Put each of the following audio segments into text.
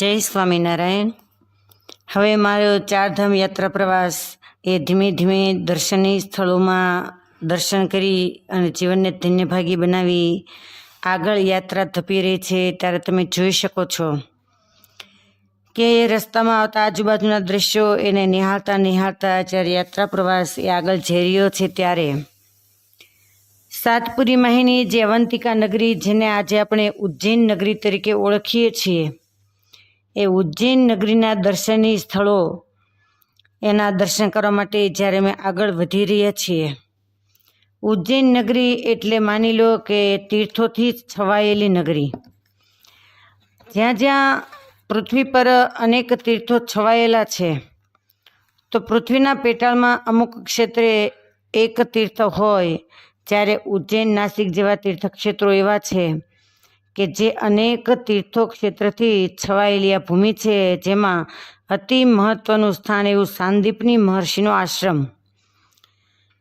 જય સ્વામિનારાયણ. હવે મારો ચારધામ યાત્રા પ્રવાસ એ ધીમે ધીમે દર્શનીય સ્થળોમાં દર્શન કરી અને જીવનને ધન્યભાગી બનાવી આગળ યાત્રા ધપી રહી છે ત્યારે તમે જોઈ શકો છો કે રસ્તામાં આવતા આજુબાજુના દ્રશ્યો એને નિહાળતા નિહાળતા જ્યારે યાત્રા પ્રવાસ એ આગળ જઈ રહ્યો છે ત્યારે. સાતપુરી માહિની જે અવંતિકા નગરી જેને આજે આપણે ઉજ્જૈન નગરી તરીકે ઓળખીએ છીએ. એ ઉજ્જૈન નગરીના દર્શનીય સ્થળો. એના દર્શન કરવા માટે જ્યારે અમે આગળ વધી રહ્યા છીએ. ઉજ્જૈન નગરી એટલે માની લો કે તીર્થોથી છવાયેલી નગરી. જ્યાં જ્યાં પૃથ્વી પર અનેક તીર્થો છવાયેલા છે, તો પૃથ્વીના પેટાળમાં અમુક ક્ષેત્રે એક તીર્થ હોય, જ્યારે ઉજ્જૈન નાસિક જેવા તીર્થક્ષેત્રો એવા છે કે જે અનેક તીર્થો ક્ષેત્રથી છવાયેલી આ ભૂમિ છે, જેમાં અતિ મહત્વનું સ્થાન એવું સાંદીપની મહર્ષિનો આશ્રમ.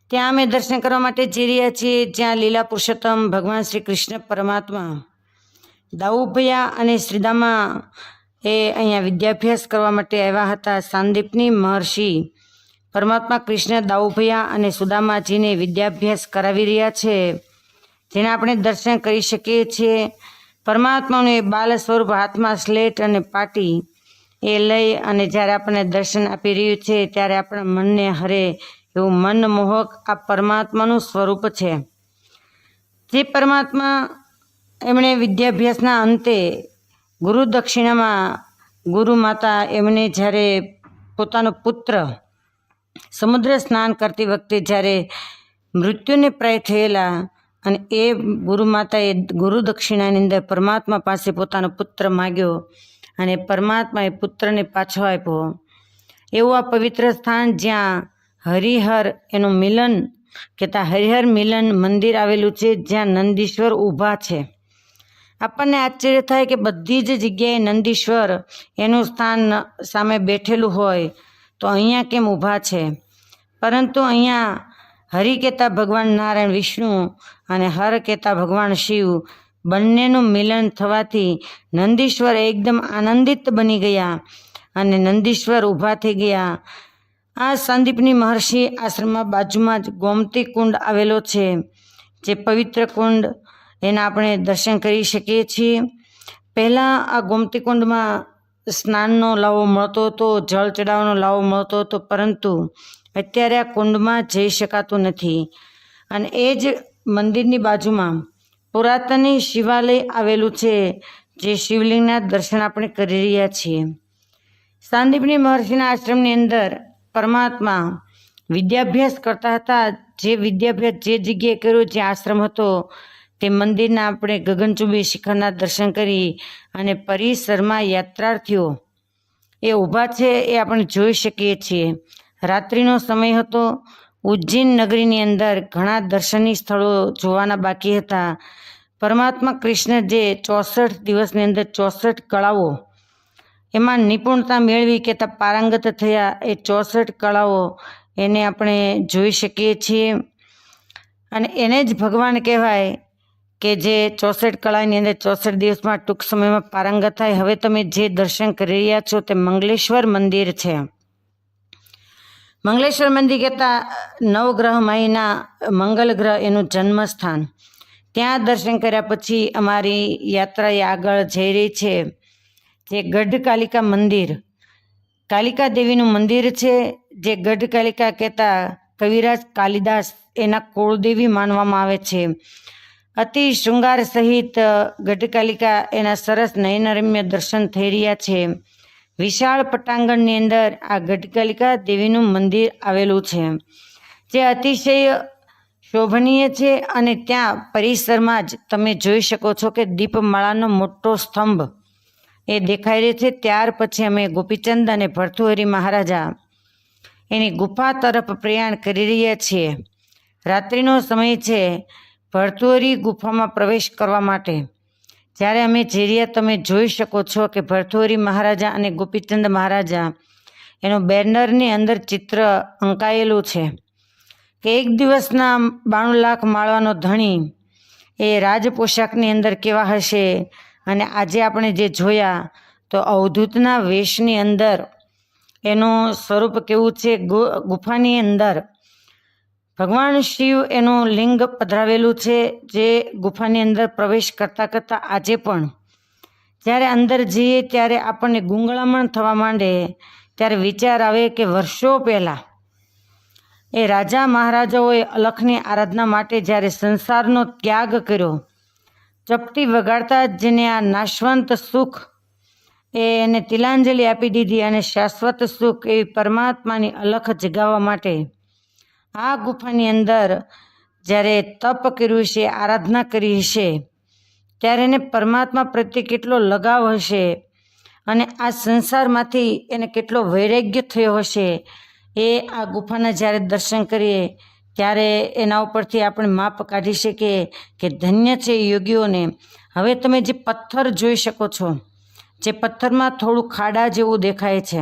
ત્યાં અમે દર્શન કરવા માટે જઈ રહ્યા છીએ, જ્યાં લીલા પુરુષોત્તમ, ભગવાન શ્રી કૃષ્ણ, પરમાત્મા, દાઉભૈયા અને શ્રીદામા એ અહીંયા વિદ્યાભ્યાસ કરવા માટે આવ્યા હતા. સાંદીપની મહર્ષિ પરમાત્મા કૃષ્ણ, દાઉભૈયા અને સુદામાજીને વિદ્યાભ્યાસ કરાવી રહ્યા છે, જેના આપણે દર્શન કરી શકીએ છીએ. પરમાત્માનું એ બાલ સ્વરૂપ હાથમાં સ્લેટ અને પાટી એ લઈ અને જ્યારે આપણને દર્શન આપી રહ્યું છે, ત્યારે આપણા મનને હરે એવું મનમોહક આ પરમાત્માનું સ્વરૂપ છે. જે પરમાત્મા એમણે વિદ્યાભ્યાસના અંતે ગુરુ દક્ષિણામાં ગુરુ માતા એમને જ્યારે પોતાનો પુત્ર સમુદ્ર સ્નાન કરતી વખતે જ્યારે મૃત્યુને પ્રાય થયેલા અને એ ગુરુ માતાએ ગુરુ દક્ષિણાની અંદર પરમાત્મા પાસે પોતાનો પુત્ર માગ્યો અને પરમાત્માએ પુત્રને પાછો આપ્યો. એવું આ પવિત્ર સ્થાન જ્યાં હરિહર એનું મિલન કહેતા હરિહર મિલન મંદિર આવેલું છે, જ્યાં નંદીશ્વર ઊભા છે. આપણને આશ્ચર્ય થાય કે બધી જ જગ્યાએ નંદીશ્વર એનું સ્થાન સામે બેઠેલું હોય તો અહીંયા કેમ ઊભા છે? પરંતુ અહીંયા હરિ કહેતા ભગવાન નારાયણ વિષ્ણુ અને હર કહેતા ભગવાન શિવ બંનેનું મિલન થવાથી નંદીશ્વર એકદમ આનંદિત બની ગયા અને નંદીશ્વર ઊભા થઈ ગયા. આ સંદીપની મહર્ષિ આશ્રમમાં બાજુમાં જ ગોમતી કુંડ આવેલો છે, જે પવિત્ર કુંડ એના આપણે દર્શન કરી શકીએ છીએ. પહેલાં આ ગોમતી કુંડમાં સ્નાનનો લાવો મળતો હતો, જળ ચડાવવાનો લાવો મળતો હતો, પરંતુ અત્યારે આ કુંડમાં જઈ શકાતું નથી. અને એ જ મંદિરની બાજુમાં પુરાતની શિવાલય આવેલું છે, જે શિવલિંગના દર્શન આપણે કરી રહ્યા છીએ. સાંદીપની મહર્ષિના આશ્રમની અંદર પરમાત્મા વિદ્યાભ્યાસ કરતા હતા. જે વિદ્યાભ્યાસ જે જગ્યાએ કર્યો, જે આશ્રમ હતો, તે મંદિરના આપણે ગગનચુંબી શિખરના દર્શન કરી અને પરિસરમાં યાત્રાર્થીઓ એ ઊભા છે એ આપણે જોઈ શકીએ છીએ. રાત્રિનો સમય હતો ઉજ્જૈન નગરીની અંદર ઘણા દર્શનીય સ્થળો જોવાના બાકી હતા. પરમાત્મા કૃષ્ણ જે ચોસઠ દિવસની અંદર ચોસઠ કળાઓ એમાં નિપુણતા મેળવી કે પારંગત થયા એ ચોસઠ કળાઓ એને આપણે જોઈ શકીએ છીએ. અને એને જ ભગવાન કહેવાય કે જે ચોસઠ કળાની અંદર ચોસઠ દિવસમાં ટૂંક સમયમાં પારંગત થાય. હવે તમે જે દર્શન કરી રહ્યા છો તે મંગલેશ્વર મંદિર છે. મંગલેશ્વર મંદિર કહેતા નવગ્રહ મહિના મંગલ ગ્રહ એનું જન્મસ્થાન. ત્યાં દર્શન કર્યા પછી અમારી યાત્રા એ આગળ જઈ રહી છે, જે ગઢ કાલિકા મંદિર. કાલિકા દેવીનું મંદિર છે, જે ગઢ કાલિકા કહેતા કવિરાજ કાલિદાસ એના કુળદેવી માનવામાં આવે છે. અતિ શૃંગાર સહિત ગઢકાલિકા એના સરસ નયનરમ્ય દર્શન થઈ રહ્યા છે. વિશાળ પટાંગણની અંદર આ ગઢકાલિકા દેવીનું મંદિર આવેલું છે, જે અતિશય શોભનીય છે અને ત્યાં પરિસરમાં જ તમે જોઈ શકો છો કે દીપમાળાનો મોટો સ્તંભ એ દેખાઈ રહ્યો છે. ત્યાર પછી અમે ગોપીચંદ અને ભરતુહરી મહારાજા એની ગુફા તરફ પ્રયાણ કરી રહ્યા છીએ. રાત્રિનો સમય છે ભરતુહરી ગુફામાં પ્રવેશ કરવા માટે. જ્યારે અમે જીરીએ તમે જોઈ શકો છો કે ભરથોરી મહારાજા અને ગોપીચંદ મહારાજા, એનું બેનરની અંદર ચિત્ર અંકાયેલું છે કે એક દિવસના બાણું લાખ માળવાનો ધણી એ રાજ પોશાકની અંદર કેવા હશે અને આજે આપણે જે જોયા તો અવધૂતના વેશની અંદર એનું સ્વરૂપ કેવું છે? ગુફાની અંદર ભગવાન શિવ એનું લિંગ પધરાવેલું છે, જે ગુફાની અંદર પ્રવેશ કરતાં કરતાં આજે પણ. જ્યારે અંદર જઈએ, ત્યારે આપણને ગુંગળામણ થવા માંડે, ત્યારે વિચાર આવે કે વર્ષો પહેલાં એ રાજા મહારાજાઓએ અલખની આરાધના માટે જ્યારે સંસારનો ત્યાગ કર્યો, ચપટી વગાડતા જેને આ નાશવંત સુખ એ એને તિલાંજલિ આપી દીધી અને શાશ્વત સુખ એવી પરમાત્માની અલખ જગાવવા માટે આ ગુફાની અંદર જ્યારે તપ કર્યું છે આરાધના કરી હશે, ત્યારે એને પરમાત્મા પ્રત્યે કેટલો લગાવ હશે અને આ સંસારમાંથી એને કેટલો વૈરાગ્ય થયો હશે, એ આ ગુફાના જ્યારે દર્શન કરીએ, ત્યારે એના ઉપરથી આપણે માપ કાઢી શકીએ કે ધન્ય છે યોગીઓને. હવે તમે જે પથ્થર જોઈ શકો છો, જે પથ્થરમાં થોડું ખાડા જેવું દેખાય છે.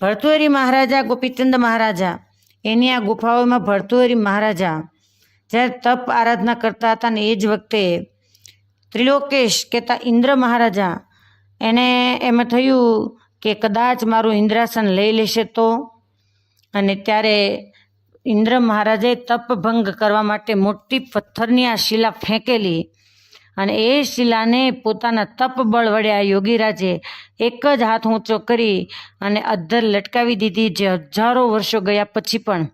ભરતુહરી મહારાજા, ગોપીચંદ મહારાજા એની આ ગુફાઓમાં ભરતુહરી મહારાજા જ્યારે તપ આરાધના કરતા હતા ને એ જ વખતે ત્રિલોકેશ કહેતા ઇન્દ્ર મહારાજા, એને એમ થયું કે કદાચ મારું ઇન્દ્રાસન લઈ લેશે તો? અને ત્યારે ઇન્દ્ર મહારાજે તપ ભંગ કરવા માટે મોટી પથ્થરની આ શિલા ફેંકેલી અને એ શિલાને પોતાના તપ બળ વડે આ યોગીરાજે એક જ હાથ ઊંચો કરી અને અદ્ધર લટકાવી દીધી જે હજારો વર્ષો ગયા પછી પણ.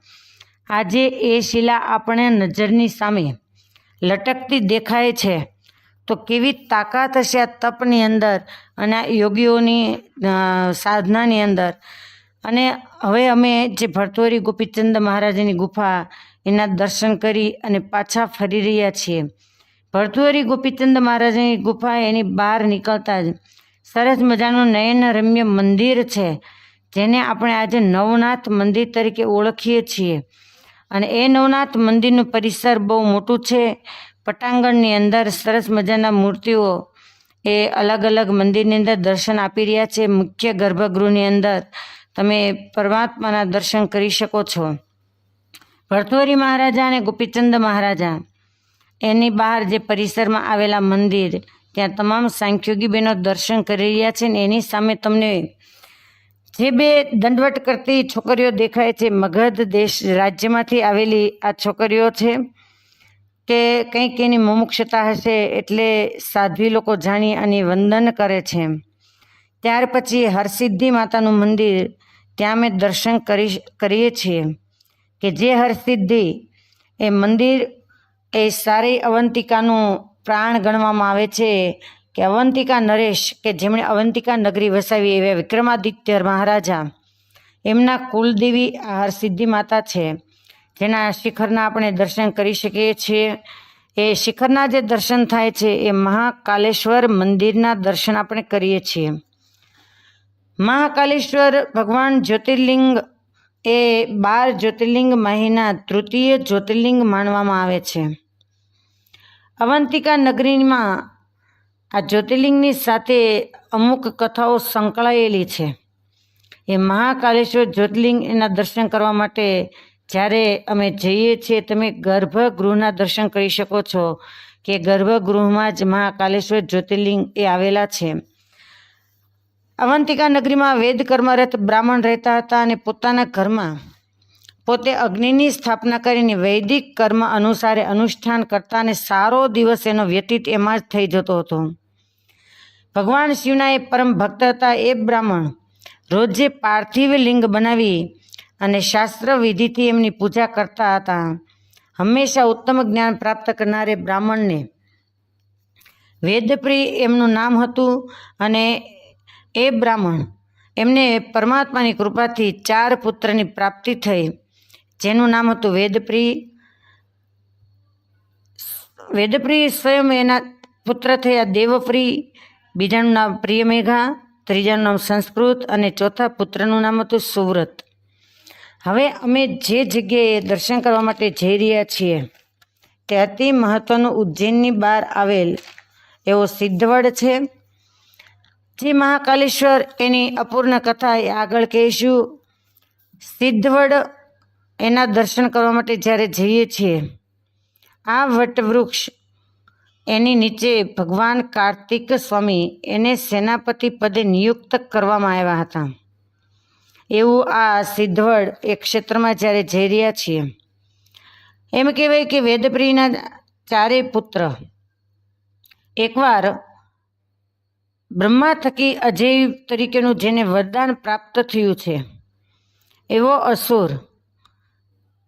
આજે એ શિલા આપણે નજરની સામે લટકતી દેખાય છે. તો કેવી તાકાત હશે આ તપની અંદર અને આ યોગીઓની સાધનાની અંદર. અને હવે અમે જે ભરતોરી ગોપીચંદ મહારાજની ગુફા એના દર્શન કરી અને પાછા ફરી રહ્યા છીએ. ભરતુહરી ગોપીચંદ મહારાજની ગુફા એની બહાર નીકળતા જ સરસ મજાનું નયન રમ્ય મંદિર છે, જેને આપણે આજે નવનાથ મંદિર તરીકે ઓળખીએ છીએ. અને એ નવનાથ મંદિરનું પરિસર બહુ મોટું છે. પટાંગણની અંદર સરસ મજાના મૂર્તિઓ એ અલગ અલગ મંદિરની અંદર દર્શન આપી રહ્યા છે. મુખ્ય ગર્ભગૃહની અંદર તમે પરમાત્માના દર્શન કરી શકો છો. ભરતુરી મહારાજા અને ગોપીચંદ મહારાજા એની બહાર જે પરિસરમાં આવેલા મંદિર, ત્યાં તમામ સાંખ્યોગી બહેનો દર્શન કરી રહ્યા છે ને એની સામે તમને જે બે દંડવટ કરતી છોકરીઓ દેખાય છે. મગધ દેશ રાજ્યમાંથી આવેલી આ છોકરીઓ છે કે કંઈક એની મુમુક્ષતા હશે એટલે સાધ્વી લોકો જાણી અને વંદન કરે છે. ત્યાર પછી હરસિદ્ધિ માતાનું મંદિર, ત્યાં અમે દર્શન કરી કરીએ છીએ કે જે હરસિદ્ધિ એ મંદિર એ સારી અવંતિકાનું પ્રાણ ગણવામાં આવે છે કે અવંતિકા નરેશ, કે જેમણે અવંતિકા નગરી વસાવી એવા વિક્રમાદિત્ય મહારાજા. એમના કુલદેવી આહાર હરસિદ્ધિ માતા છે. જેના શિખરના આપણે દર્શન કરી શકીએ છીએ. એ શિખરના જે દર્શન થાય છે, એ મહાકાલેશ્વર મંદિરના દર્શન આપણે કરીએ છીએ. મહાકાલેશ્વર ભગવાન જ્યોતિર્લિંગ એ બાર જ્યોતિર્લિંગ માહીના તૃતીય જ્યોતિર્લિંગ માનવામાં આવે છે. અવંતિકા નગરીમાં આ જ્યોતિર્લિંગની સાથે અમુક કથાઓ સંકળાયેલી છે. એ મહાકાલેશ્વર જ્યોતિર્લિંગ એના દર્શન કરવા માટે જ્યારે અમે જઈએ છીએ, તમે ગર્ભગૃહના દર્શન કરી શકો છો કે ગર્ભગૃહમાં જ મહાકાલેશ્વર જ્યોતિર્લિંગ એ આવેલા છે. અવંતિકા નગરીમાં વેદ કર્મરત બ્રાહ્મણ રહેતા હતા અને પોતાના ઘરમાં પોતે અગ્નિની સ્થાપના કરીને વૈદિક કર્મ અનુસારે અનુષ્ઠાન કરતા અને સારો દિવસ એનો વ્યતીત એમાં જ થઈ જતો હતો. ભગવાન શિવના એ પરમ ભક્ત હતા એ બ્રાહ્મણ. રોજે પાર્થિવ લિંગ બનાવી અને શાસ્ત્ર વિધિથી એમની પૂજા કરતા હતા. હંમેશા ઉત્તમ જ્ઞાન પ્રાપ્ત કરનારે બ્રાહ્મણને. વેદપ્રિય એમનું નામ હતું અને એ બ્રાહ્મણ. એમને પરમાત્માની કૃપાથી ચાર પુત્રની પ્રાપ્તિ થઈ. જેનું નામ હતું વેદપ્રિય. વેદપ્રિય સ્વયં એના પુત્ર થયા દેવપ્રિય. બીજાનું નામ પ્રિયમેઘા, ત્રીજાનું નામ સંસ્કૃત અને ચોથા પુત્રનું નામ હતું સુવ્રત. હવે અમે જે જગ્યાએ દર્શન કરવા માટે જઈ રહ્યા છીએ તે અતિ મહત્વનું ઉજ્જૈનની બહાર આવેલ એવો સિદ્ધવડ છે. જે મહાકાલેશ્વર એની અપૂર્ણ કથા એ આગળ કહીશું. સિદ્ધવડ એના દર્શન કરવા માટે જ્યારે જઈએ છીએ, આ વટવૃક્ષ એની નીચે ભગવાન કાર્તિક સ્વામી એને સેનાપતિ પદે નિયુક્ત કરવામાં આવ્યા હતા. એવું આ સિદ્ધવડ એ ક્ષેત્રમાં જ્યારે જઈ રહ્યા છીએ, એમ કહેવાય કે વેદપ્રિયના ચારેય પુત્ર એકવાર બ્રહ્મા થકી અજય તરીકેનું જેને વરદાન પ્રાપ્ત થયું છે, એવો અસુર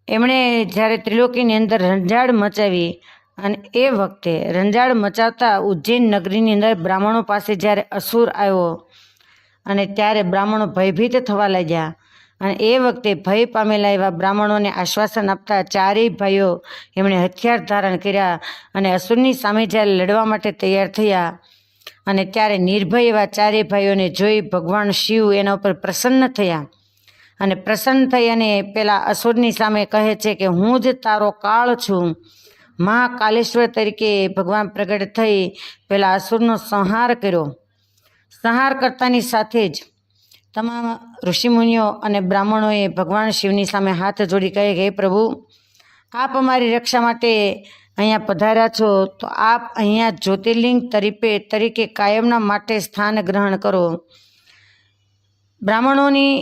એમણે જ્યારે ત્રિલોકીની અંદર રંજાડ મચાવી અને એ વખતે રંજાડ મચાવતા ઉજ્જૈન નગરીની અંદર બ્રાહ્મણો પાસે જ્યારે અસુર આવ્યો અને ત્યારે બ્રાહ્મણો ભયભીત થવા લાગ્યા અને એ વખતે ભય પામેલા એવા બ્રાહ્મણોને આશ્વાસન આપતા ચારેય ભાઈઓ એમણે હથિયાર ધારણ કર્યા અને અસુરની સામે જ્યારે લડવા માટે તૈયાર થયા અને ત્યારે નિર્ભય એવા ચારેય ભાઈઓને જોઈ ભગવાન શિવ એના ઉપર પ્રસન્ન થયા. અને પ્રસન્ન થઈ અને પેલા અસુરની સામે કહે છે કે હું જ તારો કાળ છું. મહાકાલેશ્વર તરીકે ભગવાન પ્રગટ થઈ પેલા અસુરનો સંહાર કર્યો. સંહાર કરતાની સાથે જ તમામ ઋષિમુનિઓ અને બ્રાહ્મણોએ ભગવાન શિવની સામે હાથ જોડી કહે કે પ્રભુ, આપ અમારી રક્ષા માટે અહીંયા પધાર્યા છો, તો આપ અહીંયા જ્યોતિર્લિંગ તરીકે તરીકે કાયમના માટે સ્થાન ગ્રહણ કરો. બ્રાહ્મણોની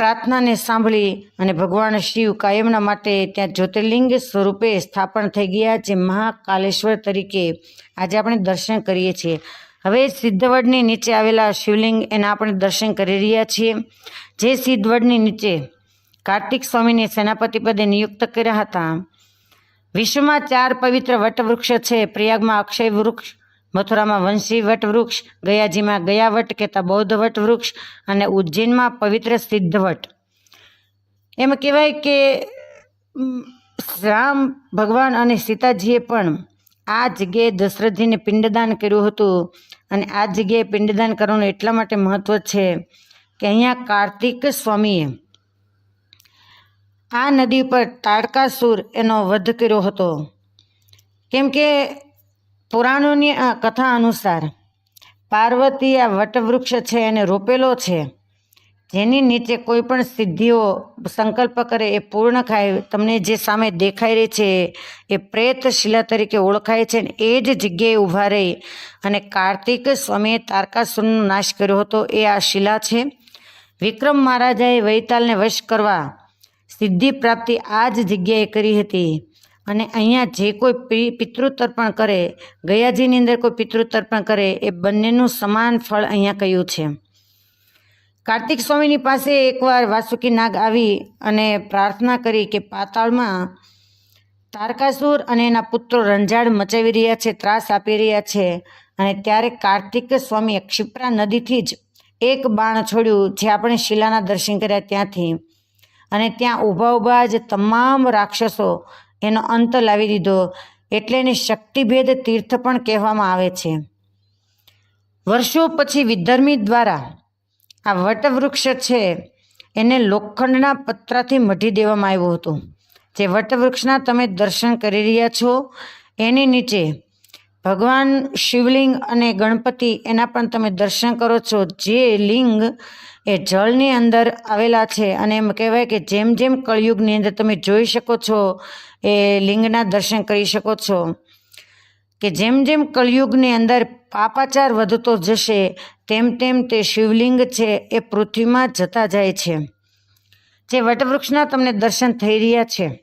પ્રાર્થનાને સાંભળી અને ભગવાન શિવ કાયમના માટે ત્યાં જ્યોતિર્લિંગ સ્વરૂપે સ્થાપન થઈ ગયા જે મહાકાલેશ્વર તરીકે આજે આપણે દર્શન કરીએ છીએ. હવે સિદ્ધવડની નીચે આવેલા શિવલિંગ એના આપણે દર્શન કરી રહ્યા છીએ. જે સિદ્ધવડની નીચે કાર્તિક સ્વામીને સેનાપતિ પદે નિયુક્ત કર્યા હતા. વિશ્વમાં ચાર પવિત્ર વટવૃક્ષ છે. પ્રયાગમાં અક્ષય વૃક્ષ મથુરામાં વંશી વટવૃક્ષ ગયાજીમાં ગયા વટ કહેતા બૌદ્ધ વટવૃક્ષ અને ઉજ્જૈનમાં પવિત્ર સિદ્ધવટ. એમ કહેવાય કે રામ ભગવાન અને સીતાજીએ પણ આ જગ્યાએ દશરથજીને પિંડદાન કર્યું હતું અને આ જગ્યાએ પિંડદાન કરવાનું એટલા માટે મહત્વ છે કે અહીંયા કાર્તિક સ્વામીએ આ નદી પર તાડકાસુર એનો વધ કર્યો હતો. કેમ કે પુરાણોની આ કથા અનુસાર પાર્વતી આ વટવૃક્ષ છે એને રોપેલો છે. જેની નીચે કોઈ પણ સિદ્ધિઓ સંકલ્પ કરે એ પૂર્ણ થાય. તમને જે સામે દેખાઈ રહી છે એ પ્રેત શિલા તરીકે ઓળખાય છે અને એ જ જગ્યાએ ઊભા રહી અને કાર્તિક સ્વામીએ તારકાસુરનો નાશ કર્યો હતો. એ આ શિલા છે. વિક્રમ મહારાજાએ વૈતાલને વશ કરવા સિદ્ધિ પ્રાપ્તિ આ જ જગ્યાએ કરી હતી. અને અહીંયા જે કોઈ પિતૃતર્પણ કરે, ગયાજીની અંદર કોઈ પિતૃતર્પણ કરે, એ બંનેનું સમાન ફળ અહીંયા કહ્યું છે? કાર્તિક સ્વામીની પાસે એકવાર વાસુકી નાગ આવી અને પ્રાર્થના કરી કે પાતાળમાં તારકાસુર અને એના પુત્રો રંજાડ મચાવી રહ્યા છે, ત્રાસ આપી રહ્યા છે અને ત્યારે કાર્તિક સ્વામીએ ક્ષિપ્રા નદીથી જ એક બાણ છોડ્યું, જે આપણે શિલાના દર્શન કર્યા ત્યાંથી. અને ત્યાં ઊભા ઊભા જ તમામ રાક્ષસો એનો અંત લાવી દીધો. એટલે એને શક્તિભેદ તીર્થ પણ કહેવામાં આવે છે. વર્ષો પછી વિધર્મી દ્વારા આ વટવૃક્ષ છે એને લોખંડના પતરાથી મઢી દેવામાં આવ્યું હતું. જે વટવૃક્ષના તમે દર્શન કરી રહ્યા છો, એની નીચે ભગવાન શિવલિંગ અને ગણપતિ એના પણ તમે દર્શન કરો છો. જે લિંગ એ જળની અંદર આવેલા છે અને એમ કહેવાય કે જેમ જેમ કળિયુગની અંદર તમે જોઈ શકો છો એ લિંગના દર્શન કરી શકો છો. કે જેમ જેમ કલયુગની અંદર પાપાચાર વધતો જશે, તેમ તેમ તે શિવલિંગ છે એ પૃથ્વીમાં જતા જાય છે. જે વટવૃક્ષના તમને દર્શન થઈ રહ્યા છે.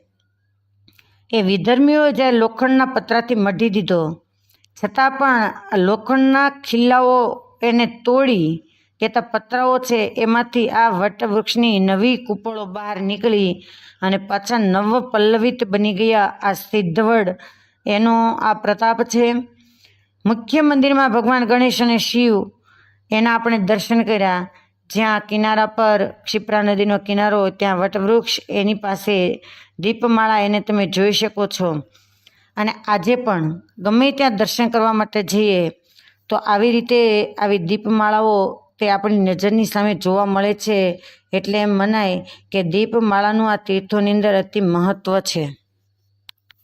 એ વિધર્મીઓએ જ્યારે લોખંડના પતરાથી મઢી દીધો, છતાં પણ લોખંડના ખિલ્લાઓ એને તોડી કેતા પતરાઓ છે, એમાંથી આ વટવૃક્ષની નવી કૂપળો બહાર નીકળી અને પાછા નવ પલ્લવિત બની ગયા આ સિદ્ધવડ. એનો આ પ્રતાપ છે, મુખ્ય મંદિરમાં ભગવાન ગણેશ અને શિવ એના આપણે દર્શન કર્યા. જ્યાં કિનારા પર ક્ષિપ્રા નદીનો કિનારો, ત્યાં વટવૃક્ષ, એની પાસે દીપમાળા એને તમે જોઈ શકો છો. અને આજે પણ ગમે ત્યાં દર્શન કરવા માટે જઈએ, તો આવી રીતે આવી દીપમાળાઓ તે આપણી નજરની સામે જોવા મળે છે. એટલે એમ મનાય કે દીપમાળાનું આ તીર્થોની અંદર અતિ મહત્ત્વ છે.